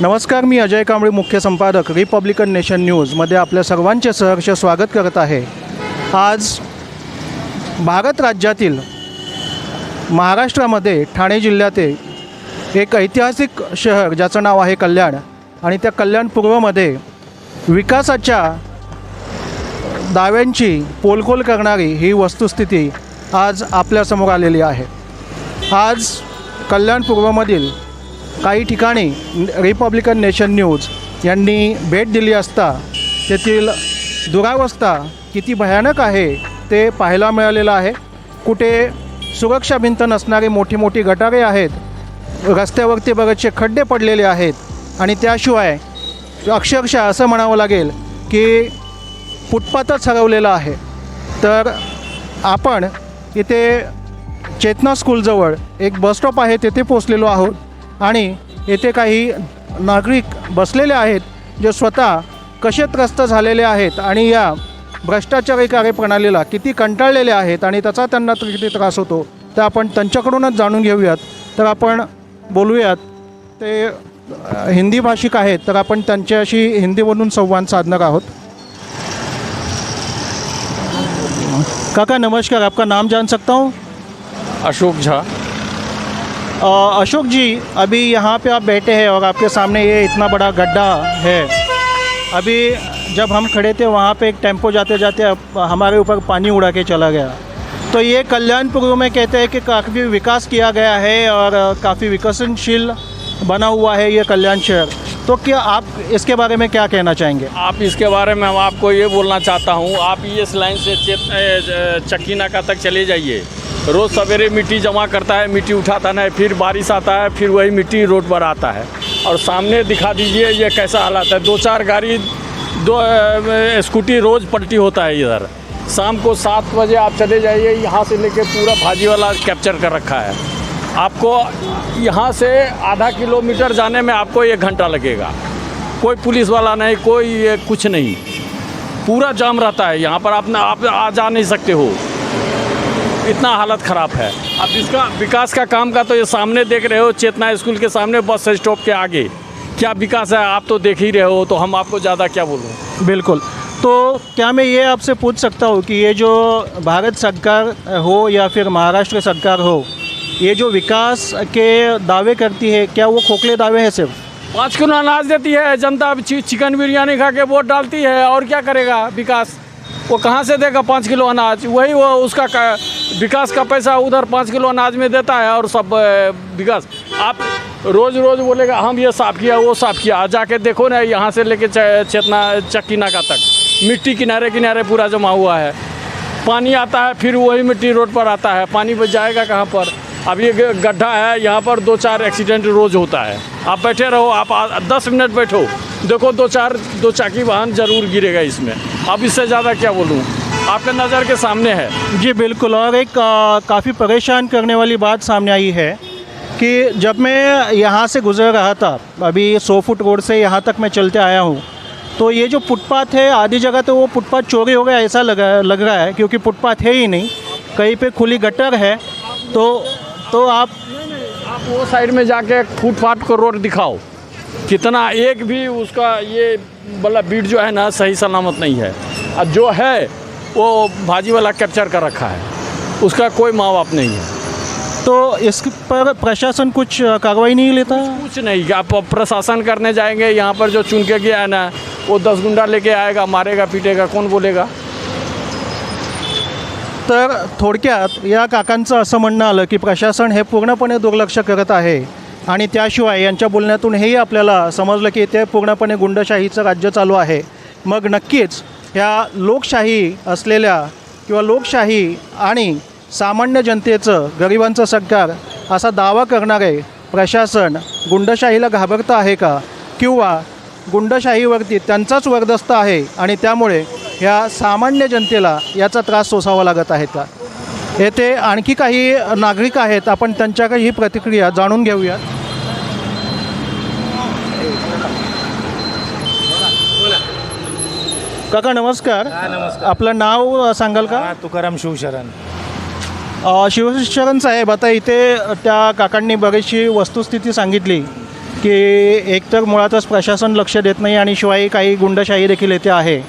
नमस्कार मी अजय कांबळे मुख्य संपादक रिपब्लिकन नेशन न्यूजमध्ये आपल्या सर्वांचे सहर्ष स्वागत करत आहे. आज भारत राज्यातील महाराष्ट्रामध्ये ठाणे जिल्ह्यातील एक ऐतिहासिक शहर ज्याचं नाव आहे कल्याण आणि त्या कल्याण पूर्वमध्ये विकासाच्या दाव्यांची पोलकोल करणारी ही वस्तुस्थिती आज आपल्यासमोर आलेली आहे. आज कल्याण पूर्वमधील काही ठिकाणी रिपब्लिकन नेशन न्यूज यांनी भेट दिली असता तेथील दुरावस्था किती भयानक आहे ते पाहायला मिळालेलं आहे. कुठे सुरक्षा भिंत नसणारी मोठी मोठी गटारे आहेत रस्त्यावरती बरेचसे खड्डे पडलेले आहेत आणि त्याशिवाय अक्षरशः असं म्हणावं लागेल की फुटपाथच हरवलेला आहे. तर आपण इथे चेतना स्कूलजवळ एक बसस्टॉप आहे तेथे पोचलेलो आहोत. आणि येथे काही नागरिक बसलेले आहेत जे स्वतः कसे त्रस्त झालेले आहेत आणि या भ्रष्टाचारी कार्यप्रणालीला किती कंटाळलेले आहेत आणि त्याचा त्यांना किती त्रास होतो तर आपण त्यांच्याकडूनच जाणून घेऊयात. तर आपण बोलूयात ते हिंदी भाषिक आहेत तर आपण त्यांच्याशी हिंदीमधून संवाद साधणार आहोत. काका नमस्कार आपका नाम जान सकता हूँ? अशोक झा. अशोक जी, अभी यहाँ पे आप बैठे हैं और आपके सामने ये इतना बड़ा गड्ढा है। अभी जब हम खड़े थे, वहाँ पे एक टेंपो जाते जाते हमारे ऊपर पानी उड़ा के चला गया। तो ये कल्याणपुर में कहते हैं कि काफ़ी विकास किया गया है और काफ़ी विकसनशील बना हुआ है ये कल्याण शहर। तो क्या आप इसके बारे में क्या कहना चाहेंगे? आप इसके बारे में हम आपको ये बोलना चाहता हूँ, आप ये इस लाइन से चक्की नाका तक चले जाइए। रोज़ सवेरे मिट्टी जमा करता है, मिट्टी उठाता नहीं, फिर बारिश आता है, फिर वही मिट्टी रोड पर आता है। और सामने दिखा दीजिए, ये कैसा हालात है? दो चार गाड़ी, दो स्कूटी रोज़ पलटी होता है इधर। शाम को सात बजे आप चले जाइए, यहाँ से लेके पूरा भाजी वाला कैप्चर कर रखा है। आपको यहाँ से आधा किलोमीटर जाने में आपको एक घंटा लगेगा। कोई पुलिस वाला नहीं, कोई कुछ नहीं। पूरा जाम रहता है, यहाँ पर आप आप आ जा नहीं सकते हो। इतना हालत ख़राब है। अब इसका विकास का काम का तो ये सामने देख रहे हो चेतना स्कूल के सामने बस स्टॉप के आगे। क्या विकास है? आप तो देख ही रहे हो तो हम आपको ज़्यादा क्या बोलूँ? बिल्कुल। तो क्या मैं ये आपसे पूछ सकता हूँ कि ये जो भारत सरकार हो या फिर महाराष्ट्र सरकार हो ये जो विकास के दावे करती है क्या वो खोखले दावे हैं सिर्फ़? पाँच किलो अनाज देती है जनता अब चिकन बिरयानी खा के वोट डालती है और क्या करेगा विकास? वो कहाँ से देगा पाँच किलो अनाज? वही वो उसका विकास का पैसा उधर पाँच किलो अनाज में देता है और सब विकास। आप रोज़ रोज़ बोलेगा, हम ये साफ़ किया, वो साफ़ किया। जाके देखो ना, यहाँ से लेके चेतना चक्की नाका तक। मिट्टी किनारे किनारे पूरा जमा हुआ है। पानी आता है, फिर वही मिट्टी रोड पर आता है। पानी जाएगा कहाँ पर? अब ये गड्ढा है, यहाँ पर दो चार एक्सीडेंट रोज होता है। आप बैठे रहो, आप आ- दस मिनट बैठो। देखो दो चार दो चाकी वाहन ज़रूर गिरेगा इसमें। अब इससे ज़्यादा क्या बोलूँ? आपके नज़र के सामने है। जी बिल्कुल और एक काफ़ी परेशान करने वाली बात सामने आई है कि जब मैं यहाँ से गुजर रहा था अभी सौ फुट रोड से यहाँ तक मैं चलते आया हूँ तो ये जो फुटपाथ है आधी जगह तो वो फुटपाथ चोरी हो गया ऐसा लगा लग रहा है क्योंकि फुटपाथ है ही नहीं कहीं पे खुली गटर है तो तो आप आप वो साइड में जाके फुटपाथ को रोड दिखाओ। कितना एक भी उसका ये वाला बीट जो है ना सही सलामत नहीं है। और जो है वो भाजी वाला कैप्चर कर रखा है। उसका कोई माँ बाप नहीं है। तो इस पर प्रशासन कुछ कार्रवाई नहीं लेता? कुछ नहीं। आप प्रशासन करने जाएंगे यहाँ पर जो चुन के गया है ना वो दस गुंडा लेके आएगा मारेगा पीटेगा कौन बोलेगा? तर थोडक्यात या काकांचं असं म्हणणं आलं की प्रशासन हे पूर्णपणे दुर्लक्ष करत आहे आणि त्याशिवाय यांच्या बोलण्यातून हेही आपल्याला समजलं की ते पूर्णपणे गुंडशाहीचं राज्य चालू आहे. मग नक्कीच ह्या लोकशाही असलेल्या किंवा लोकशाही आणि सामान्य जनतेचं गरिबांचं सरकार असा दावा करणारे प्रशासन गुंडशाहीला घाबरतं आहे का? किंवा गुंडशाहीवरती त्यांचाच वर्दस्त आहे आणि त्यामुळे ह्या सामान्य जनतेला याचा त्रास सोसावा लागत आहे का? येथे आणखी काही नागरिक आहेत. आपण त्यांच्याकडे ही प्रतिक्रिया जाणून घेऊया काका नमस्कार. आपलं नाव सांगाल का? हा तुकाराम शिवशरण. अ, शिवशरण साहेब आता इथे त्या काकांनी बरीचशी वस्तुस्थिती सांगितली की एकतर मुळातच प्रशासन लक्ष देत नाही आणि शिवाय काही गुंडशाही देखील येथे आहे.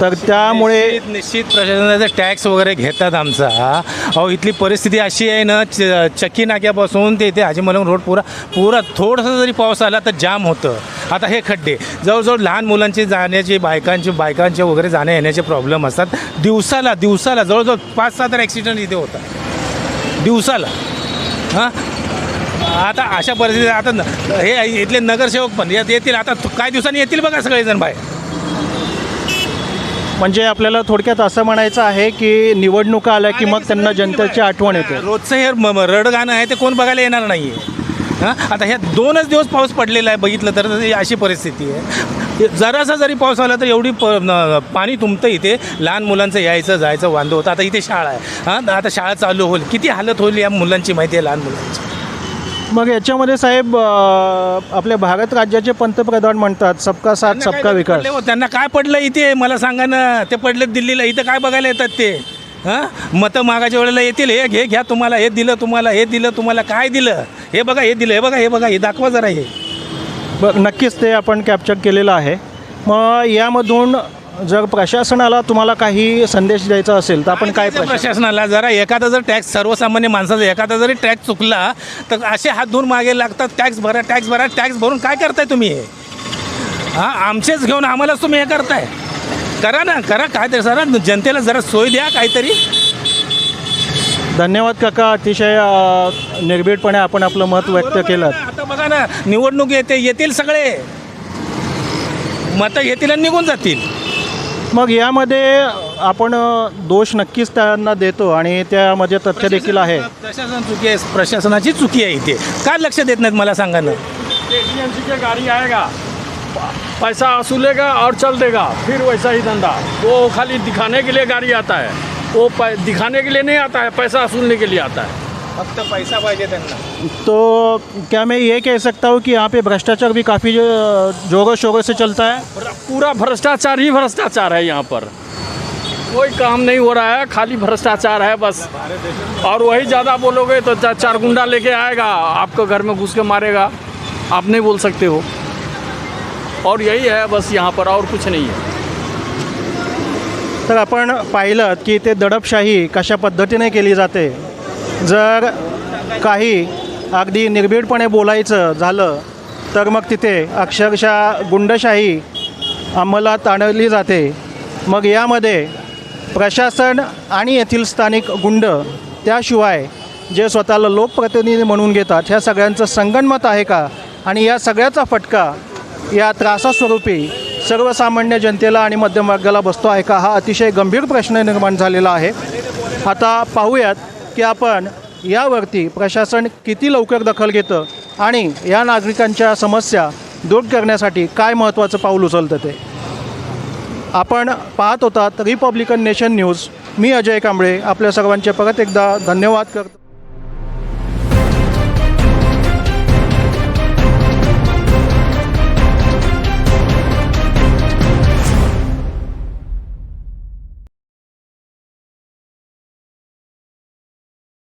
तर त्यामुळे निश्चित निश्चित प्रशासनाचा टॅक्स वगैरे घेतात आमचा. अहो इथली परिस्थिती अशी आहे ना च चक्की नाक्यापासून ते इथे हाजीमलंग रोड पुरा पुरा थोडंसं जरी पाऊस आला तर जाम होतं. आता हे खड्डे जवळजवळ लहान मुलांची जाण्याची बायकांची बायकांचे वगैरे जाण्या येण्याचे प्रॉब्लेम असतात. दिवसाला दिवसाला जवळजवळ पाच सहा तर ॲक्सिडेंट इथे होतात. दिवसाला. हां? आता अशा परिस्थितीत आता हे इथले नगरसेवक पण येत- येतील. आता काही दिवसांनी येतील बघा सगळेजण बाहेर. म्हणजे आपल्याला थोडक्यात असं म्हणायचं आहे की निवडणुका आल्या की मग त्यांना जनतेची आठवण येते. रोजचं हे रडगाणं आहे ते कोण बघायला येणार नाही आहे हां? आता ह्या दोनच दिवस पाऊस पडलेला आहे बघितलं तर अशी परिस्थिती आहे. जरासा जरी पाऊस आला तर एवढी प पाणी तुंबतं इथे. लहान मुलांचं यायचं जायचं वांदं होतं. आता इथे शाळा आहे. हां? आता शाळा चालू होईल. किती हालत होईल या मुलांची माहिती आहे लहान मुलांची? मग याच्यामध्ये साहेब आपल्या भारत राज्याचे पंतप्रधान म्हणतात सबका साथ सबका विकास. हो? त्यांना काय पडलं इथे? मला सांगा ना. ते पडले दिल्लीला. इथं काय बघायला येतात ते? हां? मतं मागाच्या वेळेला येतील. हे घे घ्या तुम्हाला. हे दिलं तुम्हाला. हे दिलं तुम्हाला. काय दिलं? हे बघा हे दिलं हे बघा हे बघा हे दाखवा जरा हे. बरं नक्कीच ते आपण कॅप्चर केलेलं आहे. मग यामधून जर प्रशासनाला तुम्हाला काही संदेश द्यायचा असेल तर आपण काय प्रशासनाला जरा एखादा जर टॅक्स सर्वसामान्य माणसाचा एखादा जरी टॅक्स चुकला तर असे हात धुवून मागे लागतात टॅक्स भरा टॅक्स भरा टॅक्स भरून काय करताय तुम्ही हे? हां आमचेच घेऊन आम्हालाच तुम्ही हे करताय. करा ना करा काहीतरी जरा जनतेला जरा सोय द्या काहीतरी. धन्यवाद काका अतिशय निर्भीडपणे आपण आपलं मत व्यक्त केलं? आता बघा ना निवडणूक येते येतील सगळे. मतं घेतील आणि निघून जातील. मग यामध्ये आपण दोष नक्कीच त्यांना देतो आणि त्यामध्ये तथ्य देखील आहे. प्रशासन चुकी आहे प्रशासनाची चुकी आहे इथे. का लक्ष देत नाहीत मला सांगा ना? एटीएमसी के गाड़ी आएगा पैसा वसूलेगा और चल देगा फिर वैसा ही धंधा वो खाली दिखाने के लिए गाड़ी आता है. वो पै- दिखाने के लिए नहीं आता है पैसा वसूलने के लिए आता है। फक्त पैसा पाहिजे त्यांना. तो क्या मैं ये कह सकता हूँ कि यहाँ पे भ्रष्टाचार भी काफ़ी जोरों शोरों से चलता है? पूरा भ्रष्टाचार ही भ्रष्टाचार है यहाँ पर। कोई काम नहीं हो रहा है खाली भ्रष्टाचार है बस। और वही ज़्यादा बोलोगे तो चार गुंडा लेके आएगा आपको घर में घुस के मारेगा। आप नहीं बोल सकते हो। और यही है बस यहाँ पर और कुछ नहीं है। तर आपण पाहिलं की ते दडपशाही कशा पद्धतीने केली जाते. जर काही अगदी निर्भीडपणे बोलायचं झालं तर मग तिथे अक्षरशः गुंडशाही अंमलात आणली जाते. मग यामध्ये प्रशासन आणि येथील स्थानिक गुंड त्याशिवाय जे स्वतःला लोकप्रतिनिधी म्हणून घेतात ह्या सगळ्यांचं संगणमत आहे का? आणि या सगळ्याचा फटका या त्रासास्वरूपी सर्वसामान्य जनतेला आणि मध्यम वर्गाला बसतो आहे का? हा अतिशय गंभीर प्रश्न निर्माण झालेला आहे. आता पाहूयात की आपण यावरती प्रशासन किती लवकर दखल घेतं आणि या नागरिकांच्या समस्या दूर करण्यासाठी काय महत्त्वाचं पाऊल उचलतं ते? आपण पाहत होतात रिपब्लिकन नेशन न्यूज. मी अजय कांबळे. आपल्या सर्वांचे परत एकदा धन्यवाद करतो.